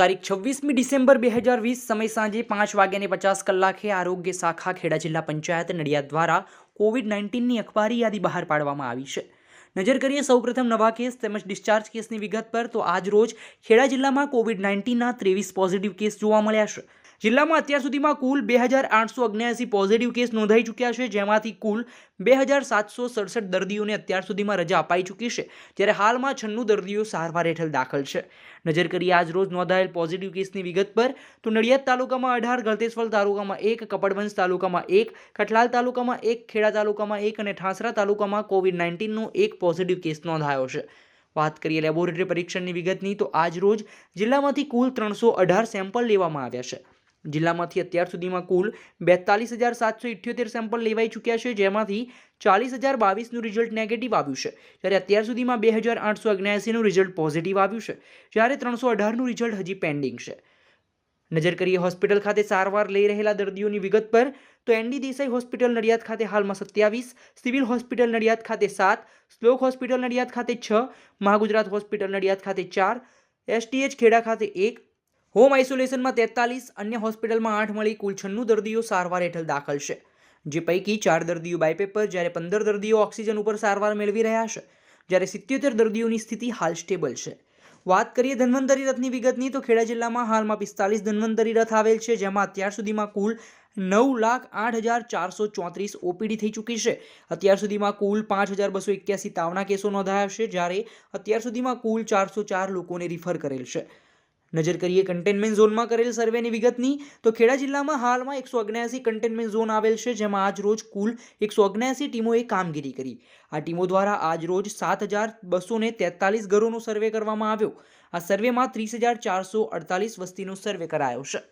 તારીખ છવ્વીસમી ડિસેમ્બર બે હજાર વીસ સમય સાંજે પાંચ વાગ્યાને પચાસ કલાકે આરોગ્ય શાખા ખેડા જિલ્લા પંચાયત નડિયાદ દ્વારા કોવિડ નાઇન્ટીનની અખબારી યાદી બહાર પાડવામાં આવી છે. નજર કરીએ સૌપ્રથમ નવા કેસ તેમજ ડિસ્ચાર્જ કેસની વિગત પર, તો આજ રોજ ખેડા જિલ્લામાં કોવિડ નાઇન્ટીનના ત્રેવીસ પોઝિટિવ કેસ જોવા મળ્યા છે. જિલ્લામાં અત્યાર સુધીમાં કુલ બે હજાર આઠસો અગ્યાસી પોઝિટિવ કેસ નોંધાઈ ચૂક્યા છે, જેમાંથી કુલ બે હજાર સાતસો સડસઠ દર્દીઓને અત્યાર સુધીમાં રજા અપાઈ ચૂકી છે, જ્યારે હાલમાં છન્નું દર્દીઓ સારવાર હેઠળ દાખલ છે. નજર કરીએ આજ રોજ નોંધાયેલ પોઝિટિવ કેસની વિગત પર, તો નડિયાદ તાલુકામાં અઢાર ગળતેશ્વર તાલુકામાં એક કપડવંશ તાલુકામાં એક, કઠલાલ તાલુકામાં એક, ખેડા તાલુકામાં એક અને ઠાસરા તાલુકામાં કોવિડ નાઇન્ટીનનો એક પોઝિટિવ કેસ નોંધાયો છે. વાત કરીએ લેબોરેટરી પરીક્ષણની વિગતની, તો આજ રોજ જિલ્લામાંથી કુલ ત્રણસો અઢાર સેમ્પલ લેવામાં આવ્યા છે. જિલ્લામાંથી અત્યાર સુધીમાં કુલ બેતાલીસ હજાર સાતસો ઇઠ્યોતેર સેમ્પલ લેવાઈ ચૂક્યા છે, જેમાંથી ચાલીસ હજાર બાવીસનું રિઝલ્ટ નેગેટિવ આવ્યું છે. જ્યારે અત્યાર સુધીમાં બે હજાર આઠસો અગ્યાસીનું રિઝલ્ટ પોઝિટિવ આવ્યું છે, જ્યારે ત્રણસો અઢારનું રિઝલ્ટ હજી પેન્ડિંગ છે. નજર કરીએ હોસ્પિટલ ખાતે સારવાર લઈ રહેલા દર્દીઓની વિગત પર, તો એનડી દેસાઈ હોસ્પિટલ નડિયાદ ખાતે હાલમાં સત્યાવીસ, સિવિલ હોસ્પિટલ નડિયાદ ખાતે સાત સ્લોક હોસ્પિટલ નડિયાદ ખાતે છ, મહાગુજરાત હોસ્પિટલ નડિયાદ ખાતે ચાર એસટીએચ ખેડા ખાતે એક હોમ આઇસોલેશનમાં તેતાલીસ, અન્ય હોસ્પિટલમાં આઠ મળી કુલ છન્નું દર્દીઓ સારવાર હેઠળ દાખલ છે. જે પૈકી ચાર દર્દીઓ બાયપેપર, જ્યારે પંદર દર્દીઓ ઓક્સિજન ઉપર સારવાર મેળવી રહ્યા છે, જ્યારે સિત્યોતેર દર્દીઓની સ્થિતિ હાલ સ્ટેબલ છે. વાત કરીએ ધન્વંતરી રથની વિગતની, તો ખેડા જિલ્લામાં હાલમાં પિસ્તાલીસ ધન્વંતરી રથ આવેલ છે, જેમાં અત્યાર સુધીમાં કુલ નવ લાખ આઠ હજાર ચારસો ચોત્રીસ ઓપીડી થઈ ચૂકી છે. અત્યાર સુધીમાં કુલ પાંચ હજાર બસો એક્યાસી તાવના કેસો નોંધાયા છે, જ્યારે અત્યાર સુધીમાં કુલ ચારસો ચાર લોકોને રિફર કરેલ છે. નજર કરીએ કન્ટેનમેન્ટ ઝોનમાં કરેલ સર્વેની વિગતની, તો ખેડા જિલ્લામાં હાલમાં એકસો અગ્યાસી કન્ટેનમેન્ટ ઝોન આવેલ છે, જેમાં આજ રોજ કુલ એકસો અગ્યાસી ટીમોએ કામગીરી કરી. આ ટીમો દ્વારા આજ રોજ સાત હજાર બસો ને તેતાલીસ ઘરોનો સર્વે કરવામાં આવ્યો. આ સર્વેમાં ત્રીસ હજાર ચારસો અડતાલીસ વસ્તીનો સર્વે કરાયો છે.